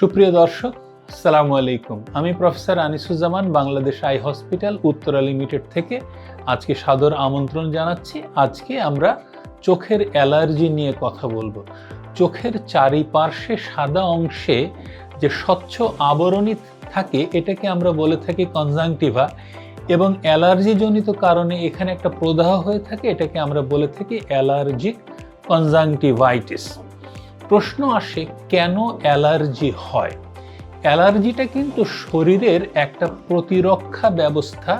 সুপ্রিয় দর্শক, আসসালামু আলাইকুম। আমি professor Anisuzzaman, Bangladesh eye hospital, Uttara limited থেকে আজকে সাদর আমন্ত্রণ জানাচ্ছি। আজকে আমরা চোখের অ্যালার্জি নিয়ে কথা বলব। চোখের চারিপার্শ্বে সাদা অংশে যে স্বচ্ছ আবরণী থাকে, এটাকে আমরা বলে থাকি কনজাংটিভা এবং অ্যালার্জিজনিত কারণে এখানে একটা প্রদাহ হয়ে থাকে, এটাকে আমরা বলে থাকি অ্যালার্জিক কনজাংটিভাইটিস। প্রশ্ন আসে, কেন অ্যালার্জি হয়? অ্যালার্জিটা কিন্তু শরীরের একটা প্রতিরক্ষা ব্যবস্থা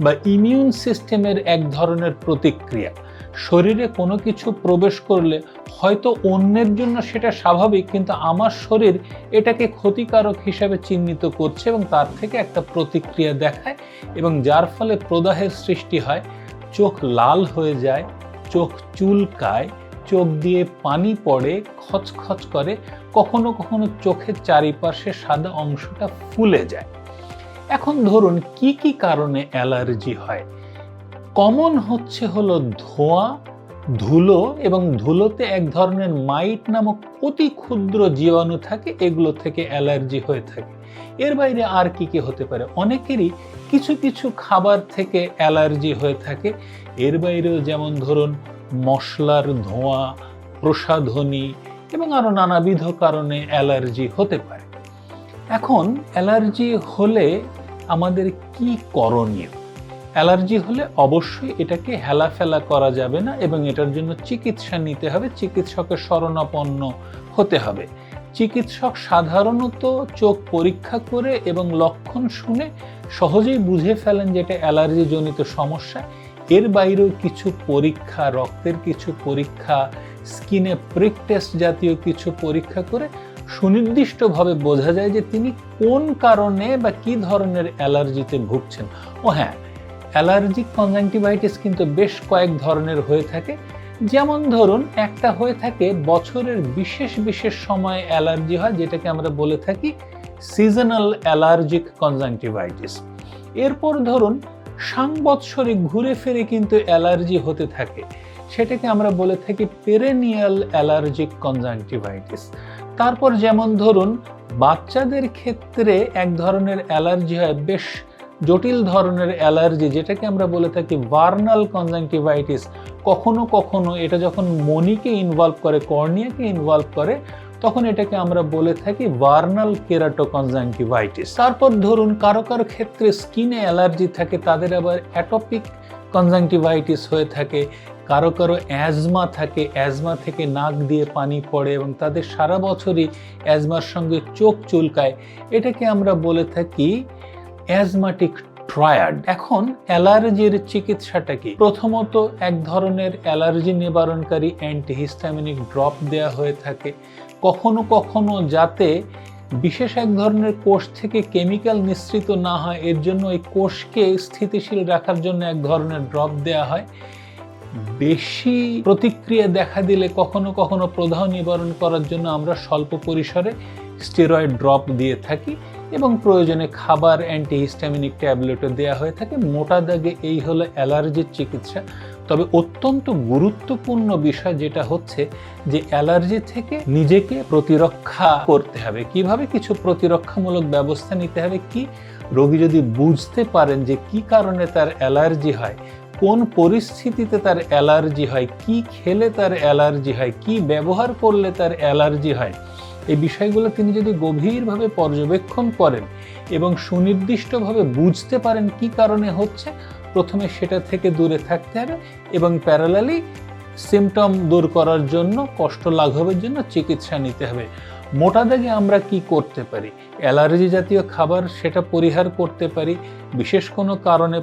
বা ইমিউন সিস্টেমের এক ধরনের প্রতিক্রিয়া। শরীরে কোনো কিছু প্রবেশ করলে হয়তো অন্যের জন্য সেটা স্বাভাবিক, কিন্তু আমার শরীর এটাকে ক্ষতিকারক হিসাবে চিহ্নিত করছে এবং তার থেকে একটা প্রতিক্রিয়া দেখায় এবং যার ফলে প্রদাহের সৃষ্টি হয়। চোখ লাল হয়ে যায়, চোখ চুলকায় চোখ দিয়ে পানি পড়ে, খচখচ করে, কখনো কখনো চোখের চারিপাশে সাদা অংশটা ফুলে যায়। এখন ধরুন, কি কি কারণে অ্যালার্জি হয়? কমন হচ্ছে হলো ধোঁয়া, ধুলো এবং ধুলোতে এক ধরনের মাইট নামক অতি ক্ষুদ্র জীবাণু থাকে, এগুলো থেকে অ্যালার্জি হয়ে থাকে। এর বাইরে আর কি কি হতে পারে? অনেকেরই কিছু কিছু খাবার থেকে অ্যালার্জি হয়ে থাকে। এর বাইরেও যেমন ধরুন মশলার ধোঁয়া, প্রসাধনী এবং আরও নানাবিধ কারণে অ্যালার্জি হতে পারে। এখন অ্যালার্জি হলে আমাদের কি করণীয়? অ্যালার্জি হলে অবশ্যই এটাকে হেলাফেলা করা যাবে না এবং এটার জন্য চিকিৎসা নিতে হবে, চিকিৎসকের শরণাপন্ন হতে হবে। চিকিৎসক সাধারণত চোখ পরীক্ষা করে এবং লক্ষণ শুনে সহজেই বুঝে ফেলেন যে এটা অ্যালার্জিজনিত সমস্যা। এর বাইরেও কিছু পরীক্ষা, রক্তের কিছু পরীক্ষা, স্কিনে প্রিক টেস্ট জাতীয় কিছু পরীক্ষা করে সুনির্দিষ্টভাবে বোঝা যায় যে তিনি কোন কারণে বা কি ধরনের অ্যালার্জিতে ভুগছেন। ও হ্যাঁ অ্যালার্জিক কনজাংটিভাইটিস কিন্তু বেশ কয়েক ধরনের হয়ে থাকে। যেমন ধরুন, একটা হয়ে থাকে বছরের বিশেষ বিশেষ সময়ে অ্যালার্জি হয়, যেটাকে আমরা বলে থাকি সিজনাল অ্যালার্জিক কনজাংটিভাইটিস এরপর ধরুন সাংবৎসরিক ঘুরে ফিরে কিন্তু অ্যালার্জি হতে থাকে। সেটাকে আমরা বলে থাকি পেরেনিয়াল অ্যালার্জিক কনজাংটিভাইটিস। তারপর যেমন ধরুন, বাচ্চাদের ক্ষেত্রে এক ধরনের অ্যালার্জি হয়, বেশ জটিল ধরনের অ্যালার্জি, যেটাকে আমরা বলে থাকি ভার্নাল কনজাংটিভাইটিস। কখনো কখনো এটা যখন মনিকে ইনভলভ করে, কর্নিয়াকে ইনভলভ করে তখন এটাকে আমরা বলে থাকি ভার্নাল কেরাটো কনজাংটিভাইটিস তারপর ধরুন কারও কারও ক্ষেত্রে স্কিনে অ্যালার্জি থাকে, তাদের আবার অ্যাটোপিক কনজাংটিভাইটিস হয়ে থাকে। কারও কারও অ্যাজমা থাকে অ্যাজমা থেকে নাক দিয়ে পানি পড়ে এবং তাদের সারা বছরই অ্যাজমার সঙ্গে চোখ চুলকায়। এটাকে আমরা বলে থাকি অ্যাজমাটিক ট্রায়াড এখন অ্যালার্জির চিকিৎসাটা কি? প্রথমত এক ধরনের অ্যালার্জি নিবারণকারী অ্যান্টিহিস্টামিনিক ড্রপ দেওয়া হয়ে থাকে। কখনো কখনো যাতে বিশেষ এক ধরনের কোষ থেকে কেমিক্যাল নিঃসৃত না হয়, এর জন্য এই কোষকে স্থিতিশীল রাখার জন্য এক ধরনের ড্রপ দেওয়া হয়। বেশি প্রতিক্রিয়া দেখা দিলে কখনো কখনো প্রদাহ নিবারণ করার জন্য আমরা স্বল্প পরিসরে স্টেরয়েড ড্রপ দিয়ে থাকি। এবং প্রয়োজনে খাবার অ্যান্টিহিস্টামিনিক ট্যাবলেটও দেওয়া হয়ে থাকে। মোটা দাগে এই হলো অ্যালার্জির চিকিৎসা। তবে অত্যন্ত গুরুত্বপূর্ণ বিষয় যেটা হচ্ছে যে অ্যালার্জি থেকে নিজেকে প্রতিরক্ষা করতে হবে। কীভাবে কিছু প্রতিরক্ষামূলক ব্যবস্থা নিতে হবে? কি রোগী যদি বুঝতে পারেন যে কি কারণে তার অ্যালার্জি হয়, কোন পরিস্থিতিতে তার অ্যালার্জি হয়, কি খেলে তার অ্যালার্জি হয়, কি ব্যবহার করলে তার অ্যালার্জি হয় এই বিষয়গুলো তিনি যদি গভীরভাবে পর্যবেক্ষণ করেন এবং সুনির্দিষ্টভাবে বুঝতে পারেন কি কারণে হচ্ছে, প্রথমে সেটা থেকে দূরে থাকতে হবে এবং প্যারালালি সিমটম দূর করার জন্য, কষ্ট লাঘবের জন্য চিকিৎসা নিতে হবে। মোটা দাগে আমরা কি করতে পারি? অ্যালার্জি জাতীয় খাবার সেটা পরিহার করতে পারি, বিশেষ কোনো কারণে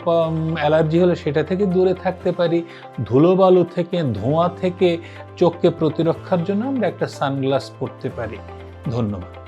অ্যালার্জি হলে সেটা থেকে দূরে থাকতে পারি ধুলোবালু থেকে, ধোঁয়া থেকে চোখকে প্রতিরক্ষার জন্য আমরা একটা সানগ্লাস পরতে পারি। ধন্যবাদ।